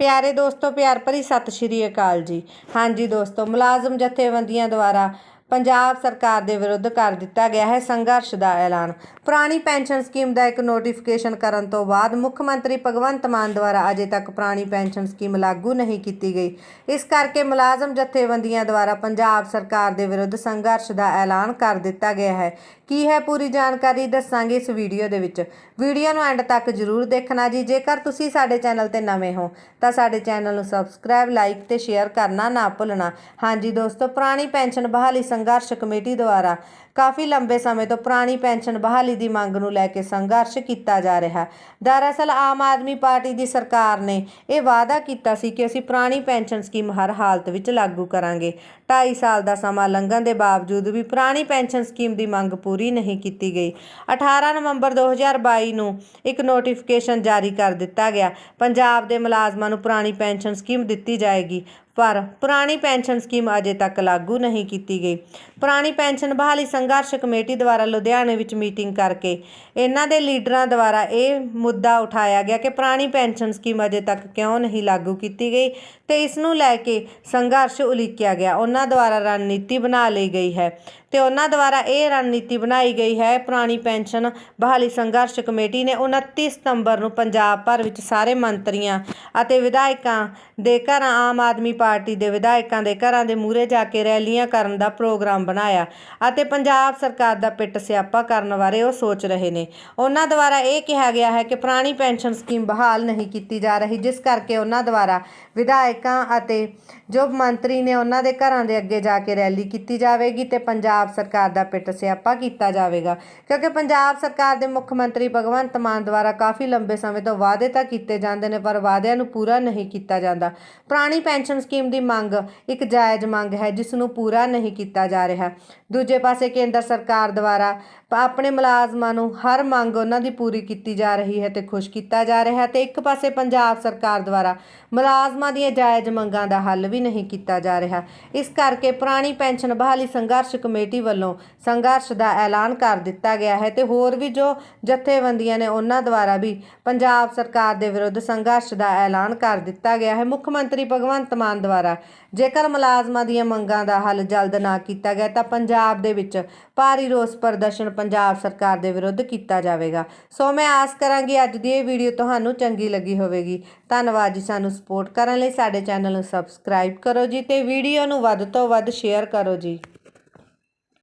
ਪਿਆਰੇ ਦੋਸਤੋ ਪਿਆਰ ਭਰੀ ਸਤਿ ਸ਼੍ਰੀ ਅਕਾਲ ਜੀ। ਹਾਂਜੀ ਦੋਸਤੋ ਮੁਲਾਜ਼ਮ ਜਥੇਬੰਦੀਆਂ ਦੁਆਰਾ ਪੰਜਾਬ ਸਰਕਾਰ ਦੇ ਵਿਰੁੱਧ ਕਰ ਦਿੱਤਾ ਗਿਆ ਹੈ ਸੰਘਰਸ਼ ਦਾ ਐਲਾਨ। ਪੁਰਾਣੀ ਪੈਨਸ਼ਨ ਸਕੀਮ ਦਾ ਇੱਕ ਨੋਟੀਫਿਕੇਸ਼ਨ ਕਰਨ ਤੋਂ ਬਾਅਦ ਮੁੱਖ ਮੰਤਰੀ ਭਗਵੰਤ ਮਾਨ ਦੁਆਰਾ ਅਜੇ ਤੱਕ ਪੁਰਾਣੀ ਪੈਨਸ਼ਨ ਸਕੀਮ ਲਾਗੂ ਨਹੀਂ ਕੀਤੀ ਗਈ। ਇਸ ਕਰਕੇ ਮੁਲਾਜ਼ਮ ਜਥੇਬੰਦੀਆਂ ਦੁਆਰਾ ਪੰਜਾਬ ਸਰਕਾਰ ਦੇ ਵਿਰੁੱਧ ਸੰਘਰਸ਼ ਦਾ ਐਲਾਨ ਕਰ ਦਿੱਤਾ ਗਿਆ ਹੈ। ਕੀ ਹੈ ਪੂਰੀ ਜਾਣਕਾਰੀ ਦੱਸਾਂਗੇ ਇਸ ਵੀਡੀਓ ਦੇ ਵਿੱਚ। ਵੀਡੀਓ ਨੂੰ ਐਂਡ ਤੱਕ ਜਰੂਰ ਦੇਖਣਾ ਜੀ। ਜੇਕਰ ਤੁਸੀਂ ਸਾਡੇ ਚੈਨਲ ਤੇ ਨਵੇਂ ਹੋ, ਤਾਂ ਸਾਡੇ ਚੈਨਲ ਨੂੰ ਸਬਸਕ੍ਰਾਈਬ ਲਾਈਕ ਤੇ ਸ਼ੇਅਰ ਕਰਨਾ ਨਾ ਭੁੱਲਣਾ। ਹਾਂਜੀ ਦੋਸਤੋ, ਪੁਰਾਣੀ ਪੈਨਸ਼ਨ ਬਹਾਲੀ ਸੰਘਰਸ਼ ਕਮੇਟੀ ਦੁਆਰਾ ਕਾਫੀ ਲੰਬੇ ਸਮੇਂ ਤੋਂ ਪੁਰਾਣੀ ਪੈਨਸ਼ਨ ਬਹਾਲੀ ਦੀ ਮੰਗ ਨੂੰ ਲੈ ਕੇ ਸੰਘਰਸ਼ ਕੀਤਾ ਜਾ ਰਿਹਾ। ਦਰਅਸਲ, ਆਮ ਆਦਮੀ ਪਾਰਟੀ ਦੀ ਸਰਕਾਰ ਨੇ ਇਹ ਵਾਅਦਾ ਕੀਤਾ ਸੀ ਕਿ ਅਸੀਂ ਪੁਰਾਣੀ ਪੈਨਸ਼ਨ ਸਕੀਮ ਹਰ ਹਾਲਤ ਵਿੱਚ ਲਾਗੂ ਕਰਾਂਗੇ। 2.5 ਸਾਲ ਦਾ ਸਮਾਂ ਲੰਘਣ ਦੇ ਬਾਵਜੂਦ ਵੀ ਪੁਰਾਣੀ ਪੈਨਸ਼ਨ ਸਕੀਮ ਦੀ ਮੰਗ ਪੂਰੀ ਨਹੀਂ ਕੀਤੀ ਗਈ। 18 ਨਵੰਬਰ 2022 ਨੂੰ ਇੱਕ ਨੋਟੀਫਿਕੇਸ਼ਨ ਜਾਰੀ ਕਰ ਦਿੱਤਾ ਗਿਆ। ਪੰਜਾਬ ਦੇ ਮੁਲਾਜ਼ਮਾਂ ਨੂੰ ਪੁਰਾਣੀ ਪੈਨਸ਼ਨ ਸਕੀਮ ਦਿੱਤੀ ਜਾਏਗੀ। ਪਰ ਪੁਰਾਣੀ ਪੈਨਸ਼ਨ ਸਕੀਮ ਅਜੇ ਤੱਕ ਲਾਗੂ ਨਹੀਂ ਕੀਤੀ ਗਈ। ਪੁਰਾਣੀ ਪੈਨਸ਼ਨ ਬਹਾਲੀ ਸੰਘਰਸ਼ ਕਮੇਟੀ ਦੁਆਰਾ ਲੁਧਿਆਣੇ ਵਿੱਚ ਮੀਟਿੰਗ ਕਰਕੇ ਇਹਨਾਂ ਦੇ ਲੀਡਰਾਂ ਦੁਆਰਾ ਇਹ ਮੁੱਦਾ ਉਠਾਇਆ ਗਿਆ ਕਿ ਪੁਰਾਣੀ ਪੈਨਸ਼ਨ ਸਕੀਮ ਅਜੇ ਤੱਕ ਕਿਉਂ ਨਹੀਂ ਲਾਗੂ ਕੀਤੀ ਗਈ ਤੇ ਇਸ ਨੂੰ ਲੈ ਕੇ ਸੰਘਰਸ਼ ਉਲੀਕਿਆ ਗਿਆ। ਉਹਨਾਂ ਦੁਆਰਾ ਰਣਨੀਤੀ ਬਣਾ ਲਈ ਗਈ ਹੈ ਤੇ ਉਹਨਾਂ ਦੁਆਰਾ ਇਹ ਰਣਨੀਤੀ ਬਣਾਈ ਗਈ ਹੈ, ਪੁਰਾਣੀ ਪੈਨਸ਼ਨ ਬਹਾਲੀ ਸੰਘਰਸ਼ ਕਮੇਟੀ ਨੇ 29 ਸਤੰਬਰ ਨੂੰ ਪੰਜਾਬ ਭਰ ਵਿੱਚ ਸਾਰੇ ਮੰਤਰੀਆਂ ਅਤੇ ਵਿਧਾਇਕਾਂ ਦੇ ਘਰਾਂ ਆਮ ਆਦਮੀ ਪਾਰਟੀ ਦੇ ਵਿਧਾਇਕਾਂ ਦੇ ਘਰਾਂ ਦੇ ਮੂਹਰੇ ਜਾ ਕੇ ਰੈਲੀਆਂ ਕਰਨ ਦਾ ਪ੍ਰੋਗਰਾਮ ਬਣਾਇਆ ਅਤੇ ਪੰਜਾਬ ਸਰਕਾਰ ਦਾ ਪਿੱਟ ਸਿਆਪਾ ਕਰਨ ਬਾਰੇ ਉਹ ਸੋਚ ਰਹੇ ਨੇ। ਉਹਨਾਂ ਦੁਆਰਾ ਇਹ ਕਿਹਾ ਗਿਆ ਹੈ ਕਿ ਪੁਰਾਣੀ ਪੈਨਸ਼ਨ ਸਕੀਮ ਬਹਾਲ ਨਹੀਂ ਕੀਤੀ ਜਾ ਰਹੀ, ਜਿਸ ਕਰਕੇ ਉਹਨਾਂ ਦੁਆਰਾ ਵਿਧਾਇਕਾਂ ਅਤੇ ਜੋ ਮੰਤਰੀ ਨੇ ਉਹਨਾਂ ਦੇ ਘਰਾਂ ਦੇ ਅੱਗੇ ਜਾ ਕੇ ਰੈਲੀ ਕੀਤੀ ਜਾਵੇਗੀ ਤੇ ਪੰਜਾਬ ਸਰਕਾਰ ਦਾ ਪਿੱਟ ਸਿਆਪਾ ਕੀਤਾ ਜਾਵੇਗਾ। ਕਿਉਂਕਿ ਪੰਜਾਬ ਸਰਕਾਰ ਦੇ ਮੁੱਖ ਮੰਤਰੀ ਭਗਵੰਤ ਮਾਨ ਦੁਆਰਾ ਕਾਫੀ ਲੰਬੇ ਸਮੇਂ ਤੋਂ ਵਾਅਦੇ ਤਾਂ ਕੀਤੇ ਜਾਂਦੇ ਨੇ, ਪਰ ਵਾਅਦਿਆਂ ਨੂੰ ਪੂਰਾ ਨਹੀਂ ਕੀਤਾ ਜਾਂਦਾ। ਪੁਰਾਣੀ ਪੈਨਸ਼ਨ ਸਕੀਮ ਸਕੀਮ ਦੀ ਮੰਗ, ਇੱਕ ਜਾਇਜ਼ ਮੰਗ ਹੈ ਜਿਸ ਨੂੰ ਪੂਰਾ ਨਹੀਂ ਕੀਤਾ ਜਾ ਰਿਹਾ। ਦੂਜੇ ਪਾਸੇ ਕੇਂਦਰ ਸਰਕਾਰ ਦੁਆਰਾ ਆਪਣੇ ਮੁਲਾਜ਼ਮਾਂ ਨੂੰ ਹਰ ਮੰਗ ਉਹਨਾਂ ਦੀ ਪੂਰੀ ਕੀਤੀ ਜਾ ਰਹੀ ਹੈ ਤੇ ਖੁਸ਼ ਕੀਤਾ ਜਾ ਰਿਹਾ ਹੈ ਤੇ ਇੱਕ ਪਾਸੇ ਪੰਜਾਬ ਸਰਕਾਰ ਦੁਆਰਾ ਮੁਲਾਜ਼ਮਾਂ ਦੀਆਂ ਜਾਇਜ਼ ਮੰਗਾਂ ਦਾ ਹੱਲ ਵੀ ਨਹੀਂ ਕੀਤਾ ਜਾ ਰਿਹਾ। ਇਸ ਕਰਕੇ ਪੁਰਾਣੀ ਪੈਨਸ਼ਨ ਬਹਾਲੀ ਸੰਘਰਸ਼ ਕਮੇਟੀ ਵੱਲੋਂ ਸੰਘਰਸ਼ ਦਾ ਐਲਾਨ ਕਰ ਦਿੱਤਾ ਗਿਆ ਹੈ ਤੇ ਹੋਰ ਵੀ ਜੋ ਜਥੇਬੰਦੀਆਂ ਨੇ ਉਹਨਾਂ ਦੁਆਰਾ ਵੀ ਪੰਜਾਬ ਸਰਕਾਰ ਦੇ ਵਿਰੁੱਧ ਸੰਘਰਸ਼ ਦਾ ਐਲਾਨ ਕਰ ਦਿੱਤਾ ਗਿਆ ਹੈ। ਮੁੱਖ ਮੰਤਰੀ ਭਗਵੰਤ ਮਾਨ ਦੁਆਰਾ। ਜੇਕਰ ਮੁਲਾਜ਼ਮਾਂ ਦੀਆਂ ਮੰਗਾਂ ਦਾ ਹੱਲ ਜਲਦ ਨਾ ਕੀਤਾ ਗਿਆ, ਤਾਂ ਪੰਜਾਬ ਦੇ ਵਿੱਚ ਭਾਰੀ ਰੋਸ ਪ੍ਰਦਰਸ਼ਨ ਪੰਜਾਬ ਸਰਕਾਰ ਦੇ ਵਿਰੁੱਧ ਕੀਤਾ ਜਾਵੇਗਾ। ਸੋ ਮੈਂ ਆਸ ਕਰਾਂਗੀ ਅੱਜ ਦੀ ਇਹ ਵੀਡੀਓ ਤੁਹਾਨੂੰ ਚੰਗੀ ਲੱਗੀ ਹੋਵੇਗੀ। ਧੰਨਵਾਦ ਜੀ ਸਾਨੂੰ ਸਪੋਰਟ ਕਰਨ ਲਈ। ਸਾਡੇ ਚੈਨਲ ਨੂੰ ਸਬਸਕ੍ਰਾਈਬ ਕਰੋ ਜੀ ਤੇ ਵੀਡੀਓ ਨੂੰ ਵੱਧ ਤੋਂ ਵੱਧ ਸ਼ੇਅਰ ਕਰੋ ਜੀ।